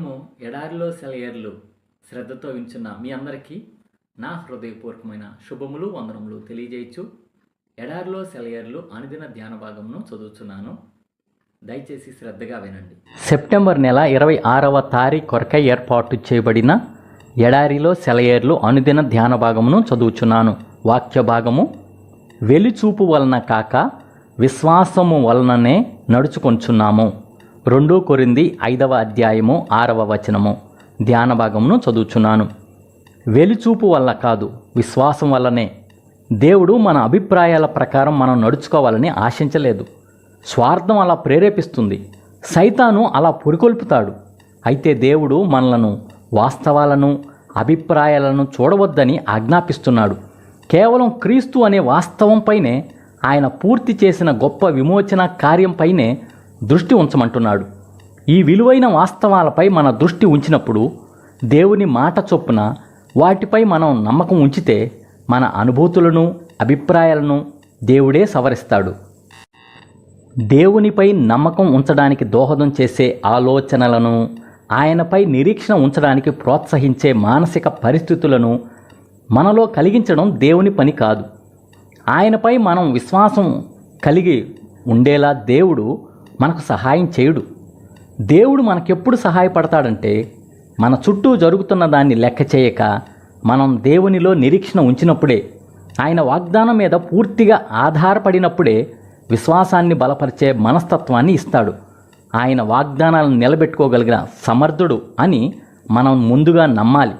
దినము ఎడారిలో సెలయర్లు శ్రద్ధతో వించున్న మీ అందరికీ నా హృదయపూర్వకమైన శుభములు వందనములు తెలియజేయచ్చు. ఎడారిలో సెలయర్లు అనుదిన ధ్యాన భాగమును చదువుతున్నాను దయచేసి శ్రద్ధగా వినండి. సెప్టెంబర్ నెల ఇరవై ఆరవ తారీఖు కొరకై ఏర్పాటు చేయబడిన ఎడారిలో సెలయర్లు అనుదిన ధ్యాన భాగమును చదువుచున్నాను. వాక్య భాగము వెలిచూపు వలన కాక విశ్వాసము వలననే నడుచుకొంచున్నాము. రెండో కొరింది ఐదవ అధ్యాయము ఆరవ వచనము. ధ్యాన భాగమును చదువుచున్నాను. వెలిచూపు వల్ల కాదు విశ్వాసం వల్లనే. దేవుడు మన అభిప్రాయాల ప్రకారం మనం నడుచుకోవాలని ఆశించలేదు. స్వార్థం అలా ప్రేరేపిస్తుంది. సైతాను అలా పురికొల్పుతాడు. అయితే దేవుడు మనలను వాస్తవాలను అభిప్రాయాలను చూడవద్దని ఆజ్ఞాపిస్తున్నాడు. కేవలం క్రీస్తు అనే వాస్తవంపైనే ఆయన పూర్తి చేసిన గొప్ప విమోచన కార్యంపైనే దృష్టి ఉంచమంటున్నాడు. ఈ విలువైన వాస్తవాలపై మన దృష్టి ఉంచినప్పుడు దేవుని మాట చొప్పున వాటిపై మనం నమ్మకం ఉంచితే మన అనుభూతులను అభిప్రాయాలను దేవుడే సవరిస్తాడు. దేవునిపై నమ్మకం ఉంచడానికి దోహదం చేసే ఆలోచనలను ఆయనపై నిరీక్షణ ఉంచడానికి ప్రోత్సహించే మానసిక పరిస్థితులను మనలో కలిగించడం దేవుని పని కాదు. ఆయనపై మనం విశ్వాసం కలిగి ఉండేలా దేవుడు మనకు సహాయం చేయుడు. దేవుడు మనకెప్పుడు సహాయపడతాడంటే మన చుట్టూ జరుగుతున్న దాన్ని లెక్క చేయక మనం దేవునిలో నిరీక్షణ ఉంచినప్పుడే ఆయన వాగ్దానం మీద పూర్తిగా ఆధారపడినప్పుడే విశ్వాసాన్ని బలపరిచే మనస్తత్వాన్ని ఇస్తాడు. ఆయన వాగ్దానాలను నిలబెట్టుకోగలిగిన సమర్థుడు అని మనం ముందుగా నమ్మాలి.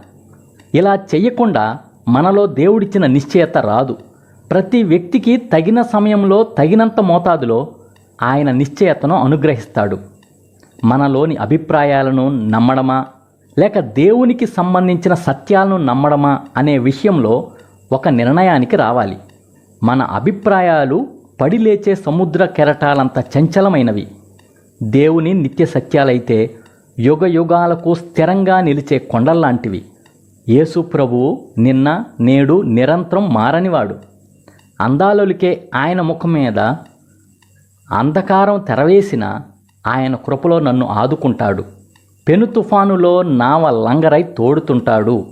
ఇలా చేయకుండా మనలో దేవుడిచ్చిన నిశ్చయత రాదు. ప్రతి వ్యక్తికి తగిన సమయంలో తగినంత మోతాదులో ఆయన నిశ్చయతను అనుగ్రహిస్తాడు. మనలోని అభిప్రాయాలను నమ్మడమా? లేక దేవునికి సంబంధించిన సత్యాలను నమ్మడమా అనే విషయంలో ఒక నిర్ణయానికి రావాలి. మన అభిప్రాయాలు పడి లేచే సముద్ర కెరటాలంత చంచలమైనవి. దేవుని నిత్య సత్యాలైతే యుగ యుగాలకు స్థిరంగా నిలిచే కొండల్లాంటివి. యేసు ప్రభువు నిన్న నేడు నిరంతరం మారనివాడు. అందాలొలికే ఆయన ముఖం మీద అంధకారం తెరవేసిన ఆయన కృపలో నన్ను ఆదుకుంటాడు. పెను తుఫానులో నావ లంగరై తోడుతుంటాడు.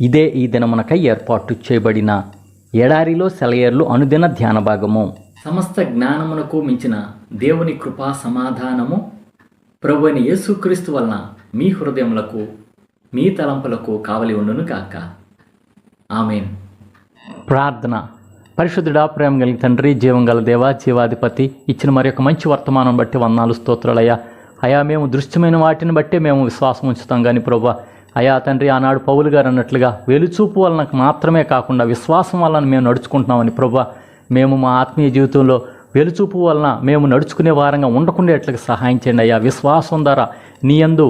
ఇదే ఈ దినమునకై ఏర్పాటు చేయబడిన ఎడారిలో సెలయేర్లు అనుదిన ధ్యాన భాగము. సమస్త జ్ఞానమునకు మించిన దేవుని కృపా సమాధానము ప్రభుని యేసుక్రీస్తు వలన మీ హృదయములకు మీ తలంపులకు కావలి ఉండును కాక ఆమెన్. ప్రార్థన. పరిశుద్ధుడా ప్రేమ కలిగిన తండ్రి జీవం గల దేవ జీవాధిపతి ఇచ్చిన మరి ఒక మంచి వర్తమానం బట్టి వందాలు స్తోత్రాలయ్యా. అయా మేము దృశ్యమైన వాటిని బట్టే మేము విశ్వాసం ఉంచుతాం కానీ ప్రభా. అయా తండ్రి ఆనాడు పౌలు గారు అన్నట్లుగా వెలుచూపు వలన మాత్రమే కాకుండా విశ్వాసం వలన మేము నడుచుకుంటున్నామని ప్రభా. మేము మా ఆత్మీయ జీవితంలో వెలుచూపు వలన మేము నడుచుకునే వారంగా ఉండకుండేట్లుగా సహాయం చేయండి అయ్యా. విశ్వాసం ద్వారా నీ యందు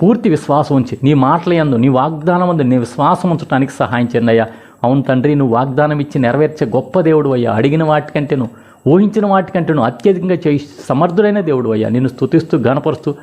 పూర్తి విశ్వాసం ఉంచి నీ మాటల యందు నీ వాగ్దానం అందు నీ విశ్వాసం ఉంచడానికి సహాయం చేయండి అయ్యా. అవును తండ్రి నువ్వు వాగ్దానం ఇచ్చి నెరవేర్చే గొప్ప దేవుడు అయ్యా. అడిగిన వాటికంటేను ఊహించిన వాటికంటేను అత్యధికంగా చేయి సమర్థుడైన దేవుడు అయ్యా. నిన్ను స్థుతిస్తూ గణపరుస్తూ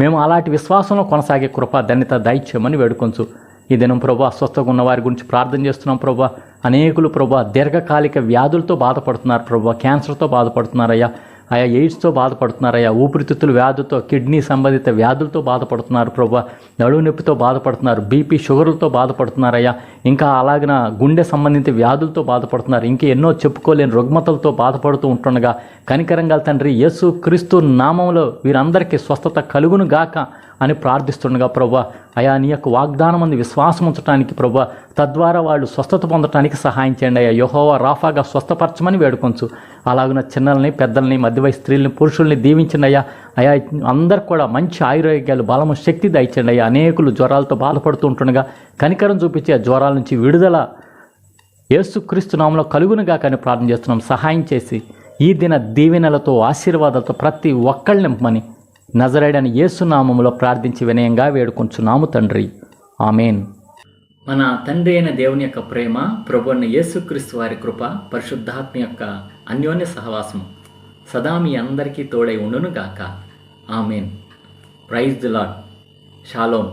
మేము అలాంటి విశ్వాసంలో కొనసాగే కృప ధన్యత దయచేయమని వేడుకొంచు. ఈ దినం ప్రభా అస్వస్థగా ఉన్న వారి గురించి ప్రార్థన చేస్తున్నాం ప్రభా. అనేకులు ప్రభా దీర్ఘకాలిక వ్యాధులతో బాధపడుతున్నారు ప్రభా క్యాన్సర్తో బాధపడుతున్నారయ్యా. ఆయా ఎయిడ్స్తో బాధపడుతున్నారయ్యా ఊపిరితిత్తుల వ్యాధులతో కిడ్నీ సంబంధిత వ్యాధులతో బాధపడుతున్నారు ప్రభా. నడువు నొప్పితో బాధపడుతున్నారు బీపీ షుగర్లతో బాధపడుతున్నారయ్యా. ఇంకా అలాగిన గుండె సంబంధిత వ్యాధులతో బాధపడుతున్నారు. ఇంకా ఎన్నో చెప్పుకోలేని రుగ్మతలతో బాధపడుతూ ఉంటుండగా కనికరంగా తండ్రి యేసు క్రీస్తు నామంలో వీరందరికీ స్వస్థత కలుగును గాక అని ప్రార్థిస్తుండగా ప్రభు అయా నీ యొక్క వాగ్దానం అందు విశ్వాసం ఉంచడానికి ప్రభు తద్వారా వాళ్ళు స్వస్థత పొందడానికి సహాయం చేయండి. అయ్యా యహోవా రాఫాగా స్వస్థపరచమని వేడుకొంచు. అలాగున చిన్నల్ని పెద్దల్ని మధ్యవయ స్త్రీల్ని పురుషుల్ని దీవించండి అయ్యా. అయా అందరు కూడా మంచి ఆయురోగ్యాలు బలము శక్తి దయచండి అయ్యా. అనేకులు జ్వరాలతో బాధపడుతూ ఉంటుండగా కనికరం చూపించి ఆ జ్వరాల నుంచి విడుదల యేసుక్రీస్తు నామంలో కలుగునుగా కానీ ప్రార్థన చేస్తున్నాం. సహాయం చేసి ఈ దిన దీవెనలతో ఆశీర్వాదాలతో ప్రతి ఒక్కళ్ళు నింపమని నజరేడని యేసునామంలో ప్రార్థించి వినయంగా వేడుకొంచున్నాము తండ్రి. ఆమెన్. మన తండ్రి అయిన దేవుని యొక్క ప్రేమ ప్రభు అయిన యేసుక్రీస్తు వారి కృప పరిశుద్ధాత్మ యొక్క అన్యోన్య సహవాసం సదా మీ అందరికీ తోడై ఉండును గాక amen. Praise the Lord shalom